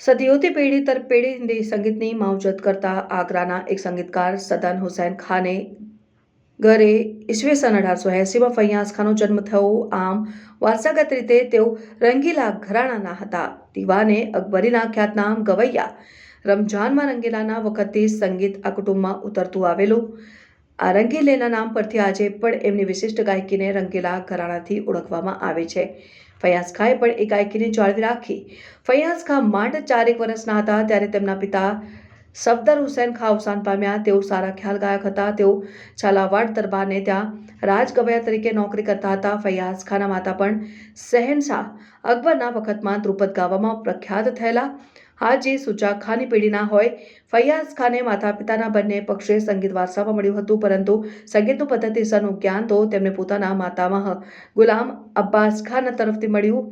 સદીઓથી પેઢી દર પેઢી સંગીતની માવજત કરતા આગ્રાના એક સંગીતકાર સદન હુસૈન ખાને ઘરે ઈસવીસન અઢારસો એંસીમાં ફૈયાઝ ખાનનો જન્મ થયો. આમ, વારસાગત રીતે તેઓ રંગીલા ઘરાણાના હતા. દીવાને અકબરીના ખ્યાતનામ ગવૈયા રમઝાનમાં રંગીલાના વખતથી સંગીત આ કુટુંબમાં ઉતરતું આવેલું. આ રંગીલેના નામ પરથી આજે પણ એમની વિશિષ્ટ ગાયકીને રંગીલા ઘરાણાથી ઓળખવામાં આવે છે. ફૈયાઝ ખાએ પણ એક ગાયકીને જાળવી રાખી. ફૈયાઝ ખા માંડ ચારેક વર્ષના હતા ત્યારે તેમના પિતા સફદર હુસૈન ખા અવસાન પામ્યા. તેઓ સારા ખ્યાલ ગાયક હતા. તેઓ છાલાવાડ દરબારને ત્યાં રાજગવૈયા તરીકે નોકરી કરતા હતા. ફૈયાઝ ખાના માતા પણ શહેનશાહ અકબરના વખતમાં ધ્રુપદ ગાવામાં પ્રખ્યાત થયેલા હાજી સુજા ખાની પેઢીના હોય. ફૈયાઝ ખાને માતા પિતાના બંને પક્ષે સંગીત વારસામાં મળ્યું હતું, પરંતુ સંગીતનું પદ્ધતિસરનું જ્ઞાન તો તેમને પોતાના માતામહ ગુલામ અબ્બાસ ખાન તરફથી મળ્યું.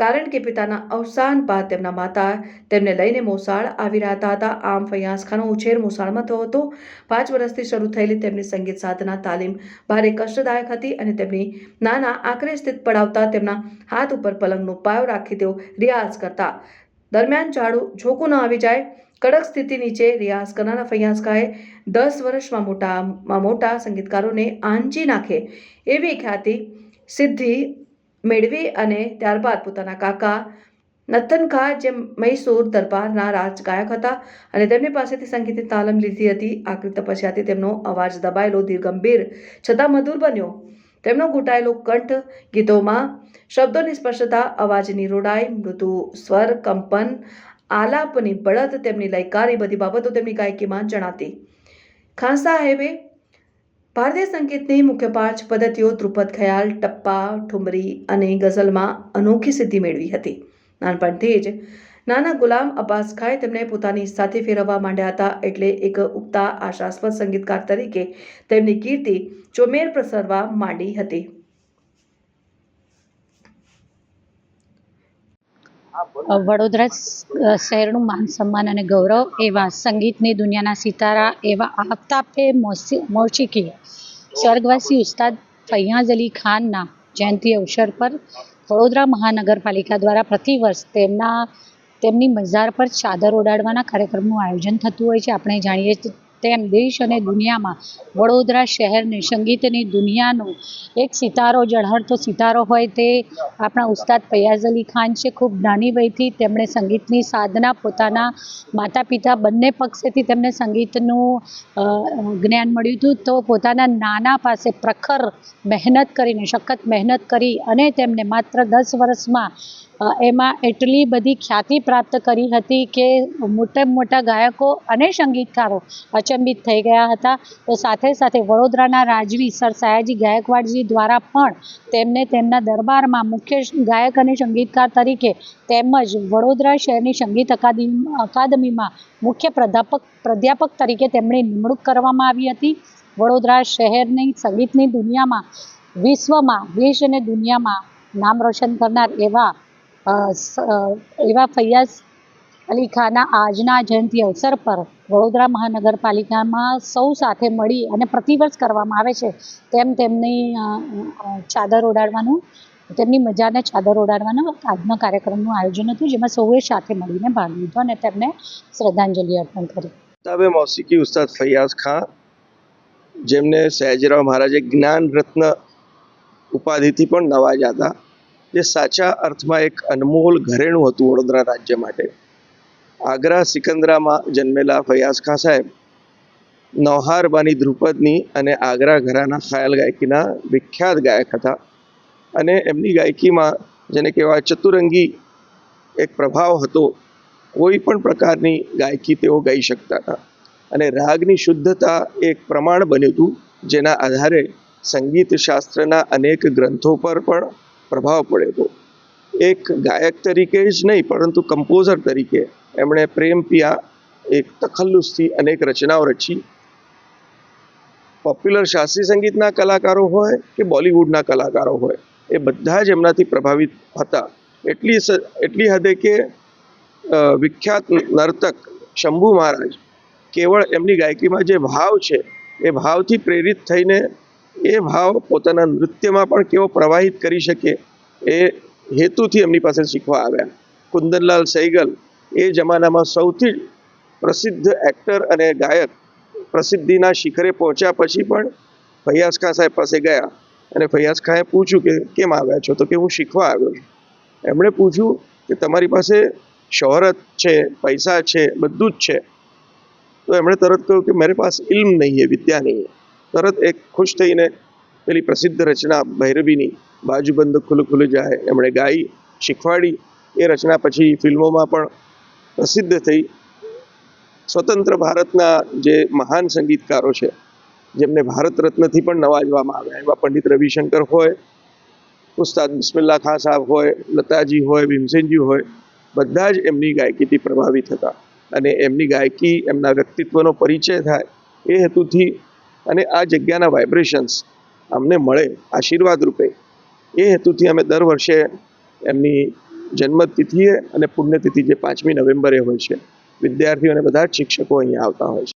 કારણ કે પિતાના અવસાન બાદ તેમના માતા તેમને લઈને મોસાળ આવી રહ્યા હતા. આમ ફૈયાઝ ખાનો ઉછેર મોસાળમાં થયો હતો. પાંચ વર્ષથી શરૂ થયેલી તેમની સંગીત સાધના તાલીમ ભારે કષ્ટદાયક હતી અને તેમની નાના આકરે સ્થિત પડાવતા તેમના હાથ ઉપર પલંગનો પાયો રાખી તેઓ રિયાઝ કરતા દરમિયાન ઝાડુ ઝોકું ન આવી જાય, કડક સ્થિતિ નીચે રિયાઝ કરનારા ફૈયાઝ ખાએ દસ વર્ષમાં મોટામાં મોટા સંગીતકારોને આંજી નાખે એવી ખ્યાતિ સિદ્ધિ મેળવી અને ત્યારબાદ પોતાના કાકા નથન ખા જે મૈસૂર દરબારના રાજગાયક હતા અને તેમની પાસેથી સંગીતની તાલીમ લીધી હતી આકરી તપસ્યાથી તેમનો અવાજ દબાયેલો ધીર ગંભીર છતાં મધુર બન્યો. તેમનો ઘૂંટાયેલો કંઠ, ગીતોમાં શબ્દોની સ્પષ્ટતા અવાજની રોડાઈ, મૃદુ સ્વર, કંપન, આલાપની બળદ તેમની લયકાર બધી બાબતો તેમની ગાયકીમાં જણાતી. ખાન સાહેબે ભારતીય સંગીતની મુખ્ય પાંચ પદ્ધતિઓ ધ્રુપદ ખ્યાલ, ટપ્પા, ઠુમરી અને ગઝલમાં અનોખી સિદ્ધિ મેળવી હતી. નાનપણથી જ નાના ગુલામ અબ્બાસ ખાએ તેમને પોતાની સાથે ફેરવવા માંડ્યા હતા એટલે એક ઉગતા આશાસ્પદ સંગીતકાર તરીકે તેમની કીર્તિ ચોમેર પ્રસરવા માંડી હતી. વડોદરા શહેરનું માન સન્માન અને ગૌરવ એવા સંગીતની દુનિયાના સિતારા એવા આફતાબે મોશીકી સ્વર્ગવાસી ઉસ્તાદ ફૈયાઝ અલી ખાનના જયંતિ અવસર પર વડોદરા મહાનગરપાલિકા દ્વારા પ્રતિવર્ષ તેમના તેમની મઝાર પર ચાદર ઓડાડવાના કાર્યક્રમનું આયોજન થતું હોય છે. આપણે જાણીએ તેમ દેશ અને દુનિયામાં વડોદરા શહેરને સંગીતની દુનિયાનો એક સિતારો ઝળહળતો સિતારો હોય તે આપણા ઉસ્તાદ ફૈયાઝ અલી ખાન છે. ખૂબ નાની વયથી તેમણે સંગીતની સાધના પોતાના માતા પિતા બંને પક્ષેથી તેમને સંગીતનું જ્ઞાન મળ્યું હતું. તો પોતાના નાના પાસે પ્રખર મહેનત કરીને, સખત મહેનત કરી અને તેમને માત્ર દસ વર્ષમાં એમાં એટલી બધી ખ્યાતિ પ્રાપ્ત કરી હતી કે મોટા મોટા ગાયકો અને સંગીતકારો અચંબિત થઈ ગયા હતા. તો સાથે સાથે વડોદરાના રાજવી સર સયાજી ગાયકવાડજી દ્વારા પણ તેમને તેમના દરબારમાં મુખ્ય ગાયક અને સંગીતકાર તરીકે તેમજ વડોદરા શહેરની સંગીત અકાદમી અકાદમીમાં મુખ્ય પ્રાધ્યાપક પ્રાધ્યાપક તરીકે તેમની નિમણૂક કરવામાં આવી હતી. વડોદરા શહેરની સંગીતની દુનિયામાં વિશ્વમાં, દેશ અને દુનિયામાં નામ રોશન કરનાર એવા એવા ફૈયાઝ અલી ખાનના આજના જયંતિ અવસર પર વડોદરા મહાનગરપાલિકામાં સૌ સાથે મળી અને પ્રતિવર્ષ કરવામાં આવે છે તેમ તેમની ચાદર ઓડાડવાનું તેમની મજાને ચાદર ઓઢાડવાનો આજના કાર્યક્રમનું આયોજન હતું, જેમાં સૌએ સાથે મળીને ભાગ લીધો અને તેમને શ્રદ્ધાંજલિ અર્પણ કરી. તમે મૌસીકી ઉસ્તાદ ફૈયાઝ ખાન, જેમને સયાજીરાવ મહારાજે જ્ઞાન રત્ન ઉપાધિથી પણ નવાજ્યા હતા જે સાચા અર્થમાં એક અનમોલ ઘરેણું હતું વડોદરા રાજ્ય માટે. આગ્રા સિકંદરામાં જન્મેલા ફૈયાઝ ખાં સાહેબ નૌહારબાની ધ્રુપદની અને આગ્રા ઘરાના ખાયલ ગાયકીના વિખ્યાત ગાયક હતા. અને એમની ગાયકીમાં, જેને કહેવાય ચતુરંગી, એક પ્રભાવ હતો, કોઈ પણ પ્રકારની ગાયકી તેઓ ગાઈ શકતા હતા. અને રાગની શુદ્ધતા એક પ્રમાણ બન્યું હતું, જેના આધારે સંગીત શાસ્ત્રના અનેક ગ્રંથો પર પણ પ્રભાવ પડ્યો એક ગાયક તરીકે જ નહીં, પરંતુ કમ્પોઝર તરીકે એમણે પ્રેમ પિયા એક તખલ્લુસથી અનેક રચનાઓ રચી. પોપ્યુલર શાસ્ત્રીય સંગીતના કલાકારો હોય કે બોલિવૂડના કલાકારો હોય, એ બધા જ એમનાથી પ્રભાવિત હતા. એટલી એટલી હદે કે વિખ્યાત નર્તક શંભુ મહારાજ કેવળ એમની ગાયકીમાં જે ભાવ છે, એ ભાવથી પ્રેરિત થઈને એ ભાવ પોતાના નૃત્યમાં પણ કેવો પ્રવાહિત કરી શકે એ હેતુથી એમની પાસે શીખવા આવ્યા. કુંદનલાલ સૈગલ એ જમાનામાં સૌથી પ્રસિદ્ધ એક્ટર અને ગાયક પ્રસિદ્ધિના શિખરે પહોંચ્યા પછી પણ ફૈયાઝ ખાન સાહેબ પાસે ગયા અને ફૈયાઝ ખાંએ પૂછ્યું કે કેમ આવ્યા છો? તો કે હું શીખવા આવ્યો છું. એમણે પૂછ્યું કે તમારી પાસે શોહરત છે, પૈસા છે, બધું જ છે. તો એમણે તરત કહ્યું કે મારી પાસ ઇલ્મ નહીં હે, વિદ્યા નહીં તરત એક ખુશ થઈને પેલી પ્રસિદ્ધ રચના ભૈરવીની બાજુબંધ ખુલ્લું ખુલ્લું જાય. એમણે ગાઈ, શીખવાડી. એ રચના પછી ફિલ્મોમાં પણ પ્રસિદ્ધ થઈ. સ્વતંત્ર ભારતના જે મહાન સંગીતકારો છે, જેમને ભારત રત્નથી પણ નવાજવામાં આવ્યા. એવા પંડિત રવિશંકર હોય, ઉસ્તાદ બિસ્મિલ્લા ખાન સાહેબ હોય, લતાજી હોય, ભીમસેનજી હોય, બધા જ એમની ગાયકીથી પ્રભાવિત હતા. અને એમની ગાયકી એમના વ્યક્તિત્વનો પરિચય થાય એ હેતુથી અને આ જગ્યાના વાઇબ્રેશન્સ અમને મળે આશીર્વાદ રૂપે. એ હેતુથી અમે દર વર્ષે એમની જન્મતિથિએ અને પુણ્યતિથિ જે પાંચમી નવેમ્બરે હોય છે, વિદ્યાર્થીઓ અને બધા જ શિક્ષકો અહીંયા આવતા હોય છે.